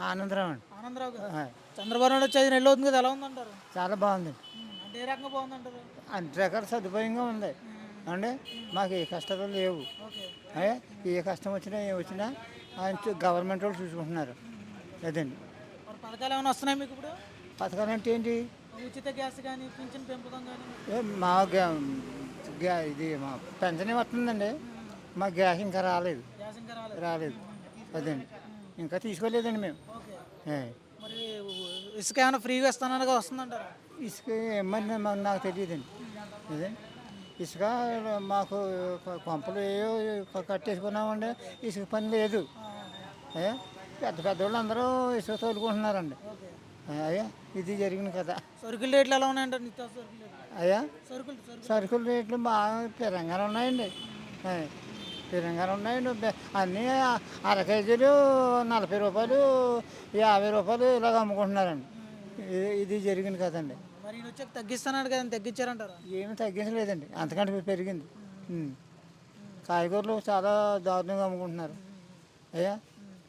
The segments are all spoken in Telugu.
ఆనందరావు అండి. ఆనందరావు గారు. చంద్రబాబు నాయుడు వచ్చి ఐదు నెలలు అవుతుంది కదా ఎలా ఉందంటారు? చాలా బాగుంది అంటే ఏ రకంగా బాగుందంటారు? అన్ని రకాల సదుపాయంగా ఉంది. అండి మాకు ఏ కష్టాలు లేవు. ఏ, కష్టం వచ్చినా ఏ వచ్చినా ఆయన గవర్నమెంట్ వాళ్ళు చూసుకుంటున్నారు. అదండి. పథకాలు ఏమైనా వస్తున్నాయి మీకు ఇప్పుడు? పథకాలు అంటే ఏంటి? ఉచిత గ్యాస్ కానీ పింఛన్ పెంపకం కానీ? ఏ, మా గ్యా- ఇది మా పెన్షన్ వస్తుందండి మా గ్యాస్ ఇంకా రాలేదు. గ్యాస్ ఇంకా రాలేదు. రాలేదు. అదండి. ఇంకా తీసుకోలేదండి మేము. ఏ, మరి ఇసుక ఏమైనా ఫ్రీగా ఇస్తానగా వస్తుందంటారా? ఇసుక ఏమని మాకు నాకు తెలియదండి. అదే. ఇసుక మాకు కొ- కొంపలు ఏవో కట్టేసుకున్నామండి. ఇసుక పని లేదు. ఏ, పెద్ద పెద్ద వాళ్ళు అందరూ ఇసుక తోలుకుంటున్నారండి. అయ్యా ఇది జరిగింది కదా సరుకుల రేట్లు ఎలా ఉన్నాయంటారు? నిత్యావసర సరుకుల రేట్లు. అయ్యా సరుకులు సరుకులు. సరుకుల రేట్లు బాగా పిరంగానే ఉన్నాయండి. పిరంగానే ఉన్నాయండి బె- అన్నీ అర కేజీలు నలభై రూపాయలు యాభై రూపాయలు ఇలాగ అమ్ముకుంటున్నారండి. ఇది- జరిగింది కదండి. మరి వచ్చాక తగ్గిస్తానాడు కదా తగ్గించారంటారా? ఏమీ తగ్గించలేదండి అంతకంటే పెరిగింది. కాయగూరలు చాలా దారుణంగా అమ్ముకుంటున్నారు. అయ్యా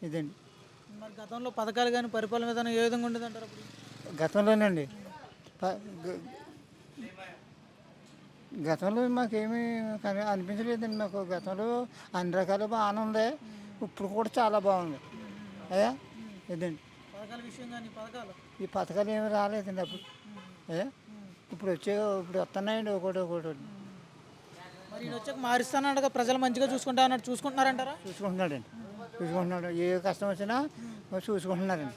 ఇదండి. మరి గతంలో పథకాలు కానీ పరిపాలన విధానం ఏ విధంగా ఉండేదంటారు అప్పుడు? గతంలోనండి గతంలో మాకేమీ అనిపించలేదండి మాకు. గతంలో అన్ని రకాలు బాగానే ఉంది ఇప్పుడు కూడా చాలా బాగుంది. అయ్యా ఇదండి ఈ పథకాలు ఏమి రాలేదండి అప్పుడు. అయ్యా ఇప్పుడు వచ్చే ఇప్పుడు వస్తున్నాయండి ఒకటి ఒకటి. మరి ఈయన వచ్చాక మారుస్తానన్నాడు కదా ప్రజలు మంచిగా చూసుకుంటా అన్నట్టు చూసుకుంటున్నారంటారా? చూసుకుంటున్నాడండి. చూసుకుంటున్నాడు. ఏ కష్టం వచ్చినా చూసుకుంటున్నారండి.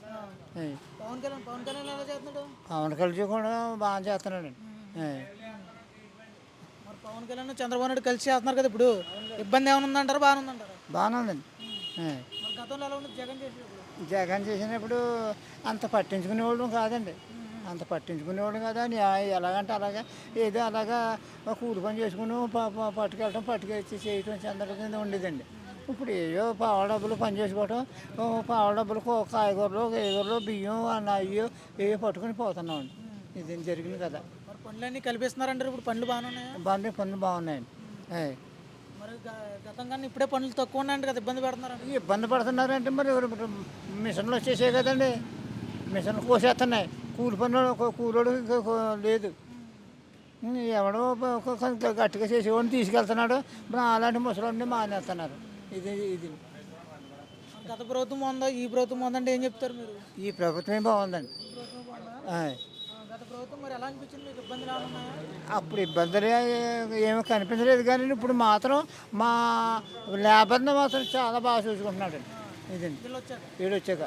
పవన్ కళ్యాణ్ పవన్ కళ్యాణ్ పవన్ కళ్యాణ్ కూడా బాగా చేస్తున్నాడండి. పవన్ కళ్యాణ్ చంద్రబాబు నాయుడు కలిసి చేస్తున్నారు కదా ఇప్పుడు. ఇబ్బంది ఏమైనా ఉందంటారా? బాగానే ఉందంటారా? బాగానే ఉందండి ఏయ్. మరి గతంలో ఎలా ఉంది జగన్ చేసినప్పుడు జగన్ చేసినప్పుడు అంత పట్టించుకునేవాడు కాదండి. అంత పట్టించుకునేవాడు కదా. అని ఎలాగంటే అలాగా ఏదో అలాగా కూలి పని చేసుకుని పట్టుకెళ్ళటం పట్టుకెచ్చి చేయటం చందల కింద ఉండేదండి. ఇప్పుడు ఏయో పావ డబ్బులు పని చేసుకోవటం పావ డబ్బులు కాయగూరలు కాయగూరలు బియ్యం అన్న అయ్యో ఏవో పట్టుకుని పోతున్నామండి. ఇది జరిగింది కదా. పనులన్నీ కల్పిస్తున్నారంటారు? ఇప్పుడు పనులు బాగానే ఉన్నాయా బండి పనులు బాగున్నాయండి. మరి గతం కన్నా ఇప్పుడే పనులు తక్కువ ఉన్నాయంట కదా ఇబ్బంది పెడుతున్నారంట. ఇబ్బంది పడుతున్నారంటే మరి ఎవరు- ఇప్పుడు మిషన్లు వచ్చేసాయి కదండి. మిషన్లు కోసేస్తున్నాయి. కూలి పనులు కూలోడు ఇంకా లేదు. ఎవడో గట్టిగా చేసేవాడిని తీసుకెళ్తున్నాడు. అలాంటి ముసలాడిని మానేస్తున్నారు. ఇది ఇది. మరి గత ప్రభుత్వం ఉందా ఈ ప్రభుత్వం ఉందంటే ఏం చెప్తారు మీరు? ఈ ప్రభుత్వమే బాగుందండి. ప్రభుత్వం మరి ఎలా అనిపించింది? మీకు అప్పుడు ఇబ్బందులు ఏమీ కనిపించలేదు కానీ ఇప్పుడు మాత్రం మా లేబర్ని మాత్రం చాలా బాగా చూసుకుంటున్నాడు ఇదండి. వీడు వచ్చాక